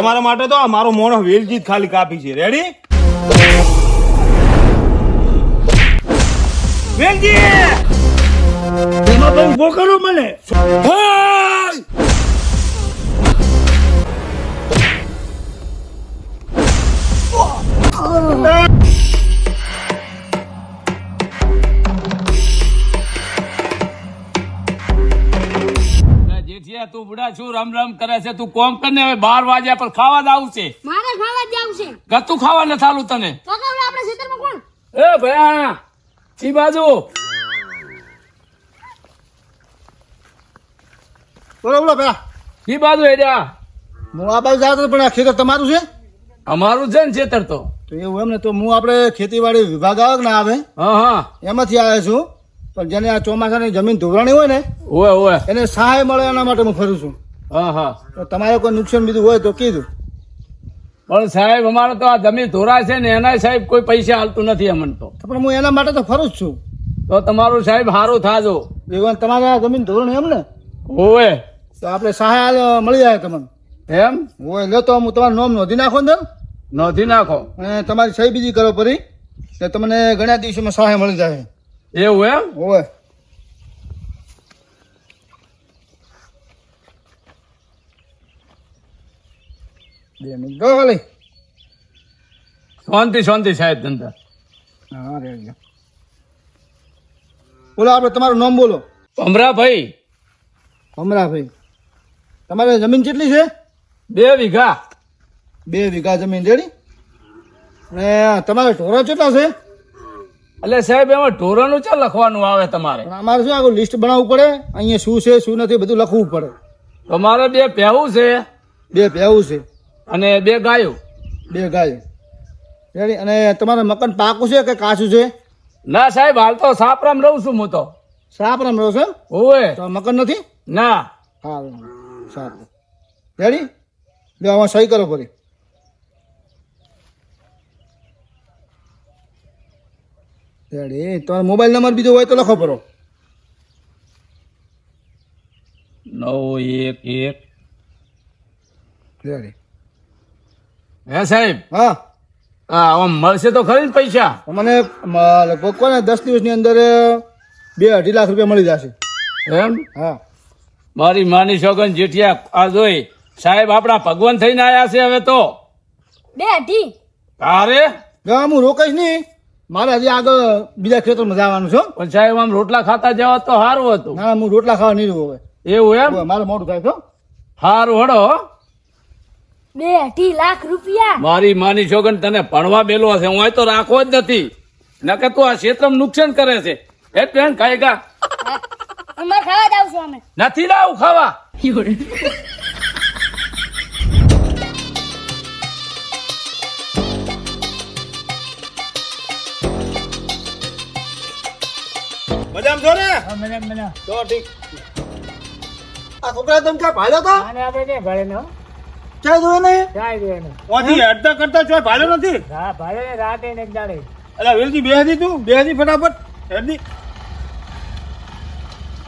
તમારા માટે તો આ મારો મોણો વેલજી ખાલી કાપી છે. રેડી વેલજી એમાં તો ઊભો કરો મને! તું બુડા છું રમ રમ કરે છે. તું કોમ કર ને હવે બાર વાગ્યા પર ખાવા જ છે. મારે ખાવા જ જવું છે. ગતું ખાવા ન થાલું તને. આપણે ખેતરમાં કોણ? એ ભયા છી બાજુ. બોલો બોલો પેલા છી બાજુ હેડ્યા હું આ બાજુ જાતો પણ આ ખેતર તમારું છે? અમારું છે ને ખેતર તો. તો એવું એમ ને તો હું આપણે ખેતીવાડી વિભાગ આવે ને ના આવે? હા હા. એમાંથી આવ્યો છું. પણ જેને આ ચોમાસાની જમીન ધોવાણી હોય ને ઓય ઓય. એને સહાય મળે એના માટે હું ફરું છું. હા હા. તો તમારે કોઈ નુકસાન બીજું હોય તો કીધું. પણ સાહેબ અમારે તો આ જમીન ધોરાય છે ને એના સાહેબ કોઈ પૈસા હાલતું નથી અમને તો. પણ હું એના માટે તો ફરું જ છું. તો તમારું સાહેબ સારું થાજો. એવું તમારે આ જમીન ધોરણ એમ ને? ઓય. તો આપણે સહાય મળી જાય તમને. એમ? હોય લે તો હું તમારું નામ નોંધી નાખો ને નોંધી નાખો. અને તમારી સહી બીજી કરો પરી તો તમને ઘણા દિવસોમાં સહાય મળી જાય. એવું એમ હોય બે મિનિટ ખાલી શાંતિ શાંતિ સાહેબ ધંધા હા રેડી બોલો આપણે તમારું નામ બોલો ભમરાભાઈ ભમરાભાઈ તમારે જમીન કેટલી છે બે વીઘા બે વીઘા જમીન રેડી અને તમારે ઢોરા કેટલા છે એટલે સાહેબ એમાં ઢોરાનું ચાલ લખવાનું આવે તમારે? અમારે શું આખું લિસ્ટ બનાવવું પડે? અહીંયા શું છે શું નથી બધું લખવું પડે. તમારે બે પહેવું છે. બે ભેવું છે. અને બે ગાયો. બે ગાયો. અને તમારે મકાન પાકું છે કે કાચું છે? ના સાહેબ હાલ તો સાપરામ રહું છું હું તો. સાપરામ રહું છું? ઓવે તો મકાન નથી? ના. હા સારું. રેડી જો આમાં સહી કરો ફરી. રેડી. તમારો મોબાઈલ નંબર બીજો હોય તો લખો પરો. નવ એક એક. રેડી. હે સાહેબ? હા. હા આમ મળશે તો ખરી ને પૈસા? મને લગભગ કોને દસ દિવસની અંદર બે અઢી લાખ રૂપિયા મળી જશે. એમ? હા. મારી માની સોગન જેઠિયા આ જોઈ. સાહેબ આપણા ભગવાન થઈને આયા છે હવે તો. બે અઢી? તારે જો હું રોકાઈશ નહીં. મારે હજી આગળ બીજા ખેતરમાં જવાનું છે પણ સાહેબ આમ રોટલા ખાતા જવા તો સારું હતું. ના હું રોટલા ખાવા નહીં રહું હવે. એવું એમ? મારે મોડું થાય તો સારું હડો. બે અઢી લાખ રૂપિયા. મારી માની છોકન તને ભણવા બેલો હશે હું અહીં તો રાખવો જ નથી. નકે તું આ ક્ષેત્રમાં નુકસાન કરે છે. એ ટ્રેન ખાઈ ગા અમાર ખાવા જ આવશું અમે. નથી લાવું ખાવા. મજામાં છો ને? તો ઠીક. આ છોકરા તમે ક્યાં ભાડ્યો તો? ક્યાં જોયો નહીં? ઓથી અડધા કરતા છો ભાડ્યો નથી? અલા વેલજી બેહદી તું બેહદી ફટાફટ. હેડની.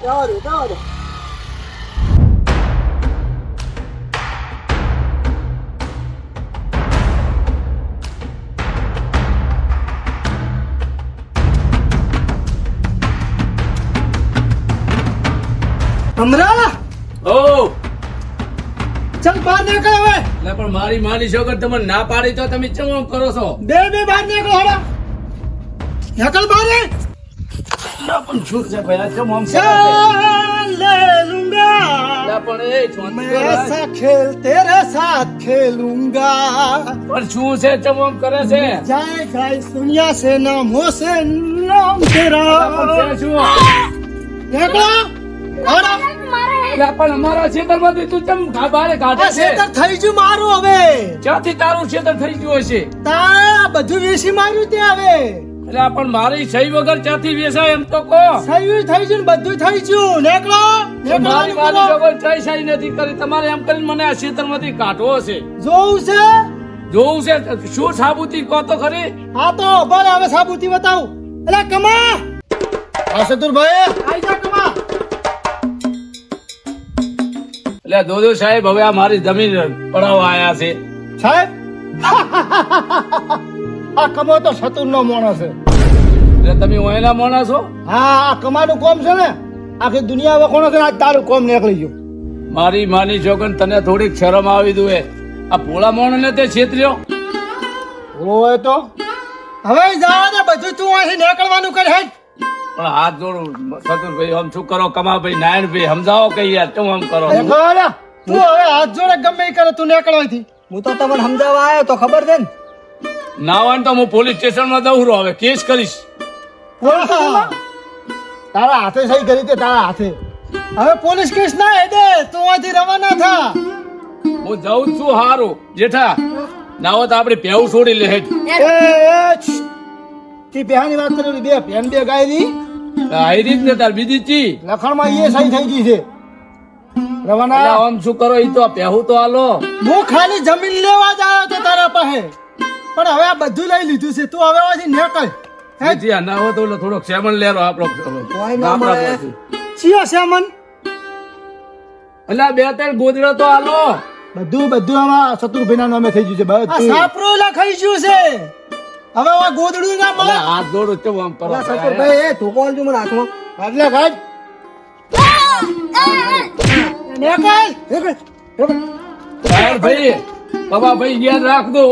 ક્યાં દે ક્યાં દે. હમરા? ઓ! ચલ બહાર નીકળ હવે. એટલે પણ મારી માની છોકર તમે ના પાડી તો તમે ચમ કરો છો? બે બે બહાર નીકળો હડા નકલ બહાર. રે ના પણ છૂટ છે ભાઈ ચમ આમ ચાલે લુંગા પણ મેરા સા ખેલ તેરા સાથ ખેલુંગા. પણ શું છે ચમ કરે છે? જાય ખાઈ દુનિયા સે નામ હોસે નામ તેરા. શું? નીકળો. પણ અમારા ક્ષેત્રમાંથી તું કેમ બારે કાઢે છે? શેતર થઈ ગયું મારું હવે. ક્યાંથી તારું ક્ષેત્ર થઈ ગયું હશે? તા બધું વેસી માર્યું તે હવે. એટલે પણ મારી સહી વગર ક્યાંથી વેસાય એમ તો કહો. સહી થઈ ગયું બધું થઈ ગયું. નેકળો મારી મારી વગર કઈ સહી નથી કરી. તમારે એમ કરીને મને આ ક્ષેત્રમાંથી કાઢવો હશે. જોવું છે? જોવું છે? શું સાબુતી કહો તો ખરી? હા તો બળ હવે સાબુતી બતાવું. એટલે કમા! અસતુર ભાઈ આઈ જા કમા! એટલે દોદો સાહેબ હવે આ મારી જમીન પડાવવા આયા છે. સાહેબ? આ કમો તો શતુર નો માણસ છે. એટલે તમે ઓયના માણસ છો હા આ કમાનું કોમ છે ને? આખી દુનિયા વખોણો છે આ આજ તારું કોમ નીકળી ગયું. મારી માની છોકન તને થોડીક શરમ આવી દુએ આ પોળા માણસ ને તે છેતર્યો? હોય તો. હવે જા ને બધું તું અહીં નીકળવાનું કર હેડ. પણ હાથ જોડું સતુરભાઈ આમ શું કરો? કમાભાઈ નારાયણભાઈ સમજાવો કઈ યાર તું આમ કરો? તું હવે હાથ જોડે ગમે કરે તું નીકળવાથી હું તો તમને સમજાવવા આવ્યો તો ખબર છે ને? ના હોય તો હું પોલીસ સ્ટેશનમાં દઉં હવે કેસ કરીશ. તારા હાથે સહી કરી તે તારા હાથે. હવે પોલીસ કેસ ના હેડે તું અહીંથી રવાના થા. હું જાઉં છું હારું. જેઠા નાવો તો આપણે પેવું છોડી લે હેઠ. એ એ તી પેહાની વાત કરી બે પેન બે ગાય રીત ને તાર બીજી ચી લખણમાં એ સહી થઈ ગઈ છે. રવાના. આમ શું કરો ઈ તો પેહું તો હાલો. હું ખાલી જમીન લેવા જ આવ્યો તો તારા પાસે. પણ હવે આ બધું લઈ લીધું છે. તું હવે અહીંથી નેકળ. જી, ના હોય તો થોડોક સેમન લેરો આપણો. ચિયા શ્યામન એટલે બે ત્રણ ગોદડો તો હાલો. બધું બધું આમાં શત્રુભાઈ ના નામે થઈ ગયું છે. બધું. સાપરું લખાઈ ગયું છે. હવે આ ગોદડું ના મળે. હાથ જોડું તો આમ કરો ભાઈ એ ધોકો આલજો મને હાથમાં. કાઢ નીકળ નીકળ નીકળ. સાહેબ ભાઈ બાબા ભાઈ યાદ રાખજો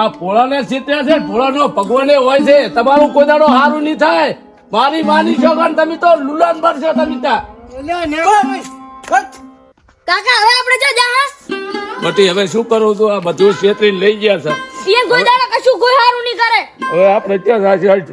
આ ભોળાને સીત્યા છે ભોળાનો ભગવાને હોય છે તમારું કોઈ દાડો હારું નહીં થાય. મારી માની છો કારણ તમે તો લુલાન ભરશો તમે ત્યાં. કાકા હવે આપણે જો જા બટી હવે શું કરું છું? આ બધું છેતરી લઈ ગયા છે. એ કોઈ દાડા કશું કોઈ હારું નહીં કરે. હવે આપણે ત્યાં સાચી હટ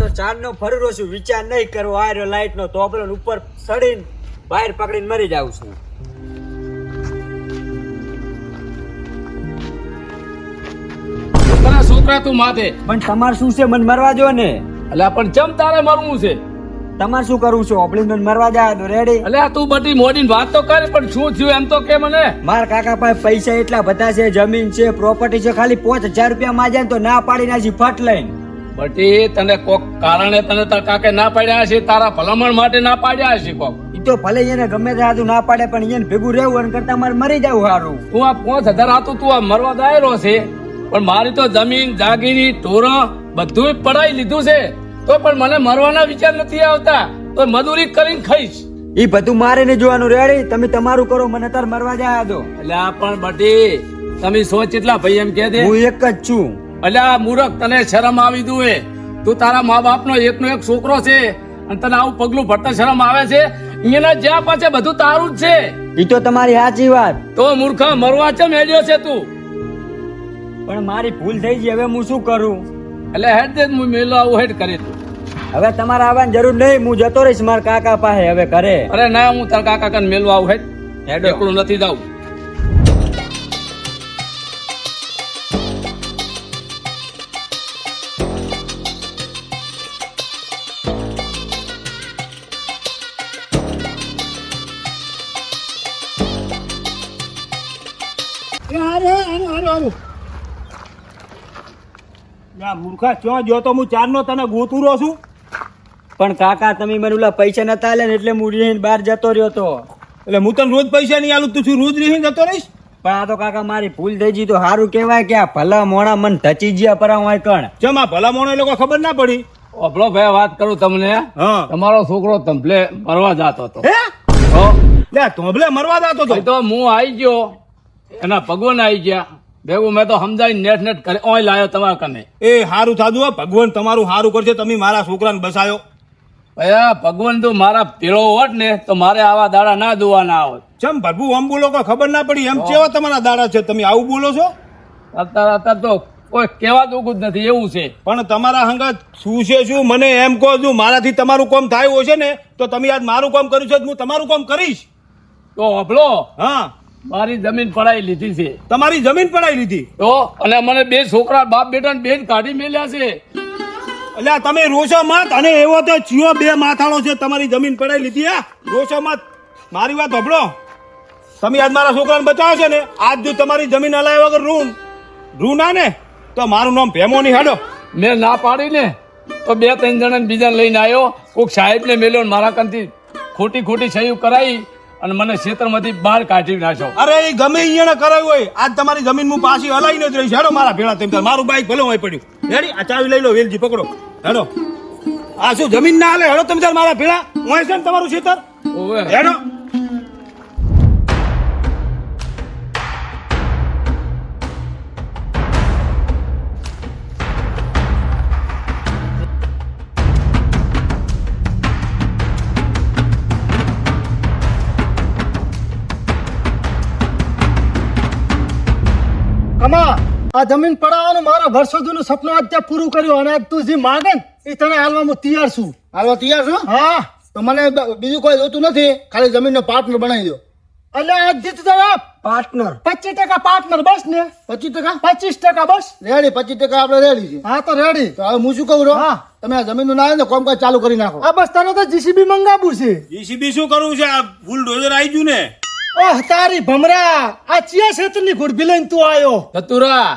તો ચાંદ નો ફરું છું વિચાર નહીં કરવો આ રહ્યો લાઈટ નો તો પેલો ઉપર ચડીને બહાર પકડીને મરી જાવ છું. છોકરા છોકરા તું માથે. પણ તમારે શું છે? મને મરવા જો ને. એટલે પણ ચમ તારે મરવું છે? તમારે શું કરવું છે? ઓપડી મને મરવા જાય તો રેડી એટલે તું બધી મોડી વાત તો કરે પણ શું થયું એમ તો કે મને? મારા કાકા પાસે પૈસા એટલા બધા છે જમીન છે પ્રોપર્ટી છે ખાલી પાંચ હજાર રૂપિયા માં જાય ને તો ના પાડી નાખી ફટ લઈને. બટી તને કોક કારણે તને તાર કાકે ના પાડ્યા છે તારા ભલામણ માટે ના પાડ્યા હશે કોક? એ તો ભલે એને ગમે તે હાથું ના પાડે પણ એને ભેગું રહેવું અને કરતા મારે મરી જવું સારું તું આ પાંચ હજાર હતું તું આ મરવા દાયરો છે પણ મારી તો જમીન જાગીરી ઢોરો બધું પડાઈ લીધું છે. તો પણ મને મરવાના વિચાર નથી આવતા. તો મજૂરી કરીને ખાઈશ. એ બધું મારે ને જોવાનું રેડી. તમે તમારું કરો મને તાર મરવા જાય દો. એટલે આ પણ બટી તમે સોચ એટલા ભાઈ એમ કે દે હું એક જ છું. એટલે આ મૂરખ તને શરમ આવી દુએ તું તારા મા બાપનો એકનો એક છોકરો છે અને તને આવું પગલું ભરતા શરમ આવે છે. એના જ્યાં પાસે બધું તારું જ છે. એ તો તમારી સાચી વાત. તો મૂર્ખા મરવા ચમ હેડ્યો છે તું? પણ મારી ભૂલ થઈ ગઈ. હવે હું શું કરું? એટલે હેડ દે હું મેલો આવું હેડ કરી તું હવે તમારે આવવાની જરૂર નહીં હું જતો રહીશ મારા કાકા પાસે હવે ઘરે. અરે ના હું તારા કાકા કાકા મેલો આવું હેડ. હેડો. એકલું નથી જાવું યા મૂર્ખા ક્યાં ગયો તો હું ચારનો તને ગોતુરો છું? પણ કાકા તમે મને ઓલા પૈસા નતા આલે ને એટલે હું રહીને બહાર જતો રહ્યો તો. એટલે હું તને રોજ પૈસા નહીં આલું તું છું રોજ રહીને જતો રહીશ? પણ આ તો કાકા મારી ભૂલ થઈ ગઈ તો સારું કહેવાય કે આ ભલા મોણા મન ધચી ગયા પર હોય કણ? ચમ આ ભલા મોણા એ લોકો ખબર ના પડી. ઓપલો ભાઈ વાત કરું તમને. હા. તમારો છોકરો તંભલે મરવા જતો હતો. હે? તો લે મરવા જાતો તો ભાઈ તો હું આવી ગયો. એના ભગવાન આવી ગયા. ભેગું મેં તો સમજાવી નેટ નેટ કરે ઓય લાયો તમારા કને એ સારું થાતું ભગવાન તમારું સારું કરશે તમે મારા છોકરાને બસાયો. આ ભગવાન તો મારા પીળો હોત ને તો મારે આવા દાડા ના દોવાના આવત ચમ ભરભુ આમ બોલો કે ખબર ના પડી એમ કેવા તમારા દાડા છે? તમે આવું બોલો છો? અત્યારે અત્યારે તો કોઈ કેવા દુઃખ જ નથી એવું છે. પણ તમારા હંગત શું છે શું? મને એમ કહો છું મારાથી તમારું કામ થાય હશે ને તો તમે આજ મારું કામ કર્યું છે હું તમારું કામ કરીશ. તો અભલો હા. મારી જમીન પડાવી લીધી છે. તમારી જમીન પડાઈ લીધી? તો અને મને બે છોકરા બાપ બેટા બેન કાઢી મેલ્યા છે. એટલે તમે રોશો મત અને એવો તો ચિયો બે માથાળો છે તમારી જમીન પડાઈ લીધી રોશો મત. મારી વાત હબળો તમે આજ મારા છોકરાને બચાવો છે ને? આજ જો તમારી જમીન હલાય વગર રૂન રૂ ના ને? તો મારું નામ ભેમો નહીં હાડો મેં ના પાડી ને તો બે ત્રણ જણા બીજાને લઈને આવ્યો. કોઈક સાહેબને મેલ્યો મારા કંથી ખોટી ખોટી સહયોગ કરાવી અને મને ક્ષેત્રમાંથી બહાર કાઢી નાખો અરે એ ગમે અહીંયા કરાયું હોય આજ તમારી જમીન હું પાછી હલાવી નથી રહી. હેડો મારા ભેળા તેમ મારું બાઈક ભલે હોય પડ્યું. હેડી આ ચાવી લઈ લો વેલજી પકડો. હેડો. આ શું જમીન ના હાલે? હેડો તમે મારા ભેળા. હું છે ને તમારું ખેતર હેડો. આ જમીન પડાવવાનું મારા વર્ષો જૂનું સપનું આજ પૂરું કર્યું અને આજ તું જે માગે ને એ તને હાલવા હું તૈયાર છું. હાલવા તૈયાર છું? હા. તો મને બીજું કોઈ જોતું નથી? ખાલી જમીનનો પાર્ટનર બનાવી દો. એટલે આજ જીત જવાબ પાર્ટનર પચીસ ટકા પાર્ટનર બસ ને. પચીસ ટકા? પચીસ ટકા બસ. રેડી પચીસ ટકા આપણે રેડી છે. હા તો રેડી તો હવે હું શું કહું રહો હા. તમે આ જમીનનું ના આવે ને કોમકાજ ચાલુ કરી નાખો. આ બસ તને તો જીસીબી મંગાવું છે. જીસીબી શું કરવું છે? આ ફૂલ ડોઝર આવી ગયું ને. ઓહ તારી ભમરા આ ચિયા ક્ષેત્રની ગુડભી લઈને તું આવ્યો ધતુરા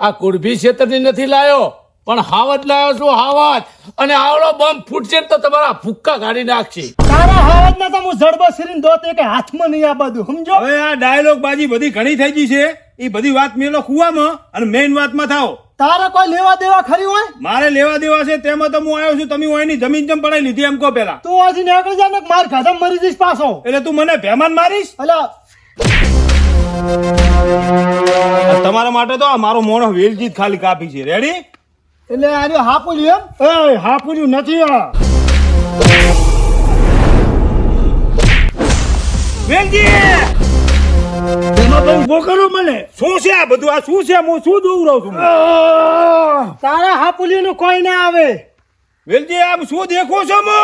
આ કુડભી ક્ષેત્રની નથી લાયો પણ હાવત લાયો છું હાવત અને આવડો બોમ્બ ફૂટશે ને તો તમારા ફુક્કા કાઢી નાખશે. તારા હાવજના તો હું જડબો સિરીને દોત એક હાથમાં નહીં આ બધું સમજો? હવે આ ડાયલોગ બાજી બધી ઘણી થઈ ગઈ છે. એ બધી વાત મેલો કુવામાં અને મેઇન વાતમાં થાવ તારા કોઈ લેવા દેવા ખરી હોય? મારે લેવા દેવા છે તેમાં તો હું આવ્યો છું તમે હું એની જમીન જમ પડાઈ લીધી એમ કહો પેલા. તું હજી નીકળી જા ને માર ખાધા મરી જઈશ પાછો. એટલે તું મને ભેમાન મારીશ? એટલે તમારા માટે તો આ મારો મોણો વેલજીત ખાલી કાપી છે. રેડી એટલે આર્યો હાપુલ્યું એમ? એ હાપુલ્યું નથી આ. વેલજી ઊભો કરો મને. શું છે આ બધું? આ શું છે? હું શું રહું છું? તારા હાપુલ્યું નું કોઈ ના આવે. વેલજી આમ શું દેખો છો મો?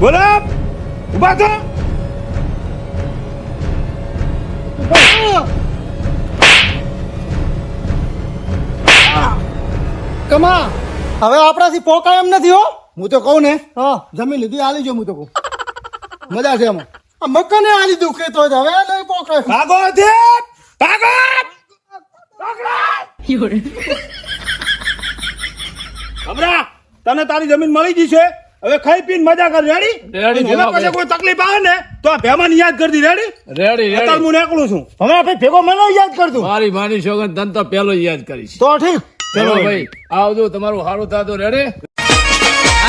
બોલો ઊભા થો કમા હવે આપણાથી પોકાય એમ નથી હો. હું તો કહું ને હા. જમીન લીધી હાલી લીજો હું તો કહું. મજા છે એમાં. આ મકાને આ લીધું હોય તો હવે નહીં પોકાય. ભાગો છે ભાગો. હમણાં તને તારી જમીન મળી ગઈ છે? હવે ખાઈ પીને મજા કર રેડી રેડી, હવે પછી કોઈ તકલીફ આવે ને તો આ ભેમાન યાદ કરતી રેડી રેડી અત્યારે હું નીકળું છું. હવે આપણે ભેગો મને યાદ કરતું મારી માની સોગન તન તો પેલો યાદ કરીશ. તો ઠીક. ચલો ભાઈ આવજો તમારું સારું થતું રેડી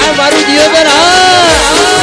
આ મારું દિયોદર હા.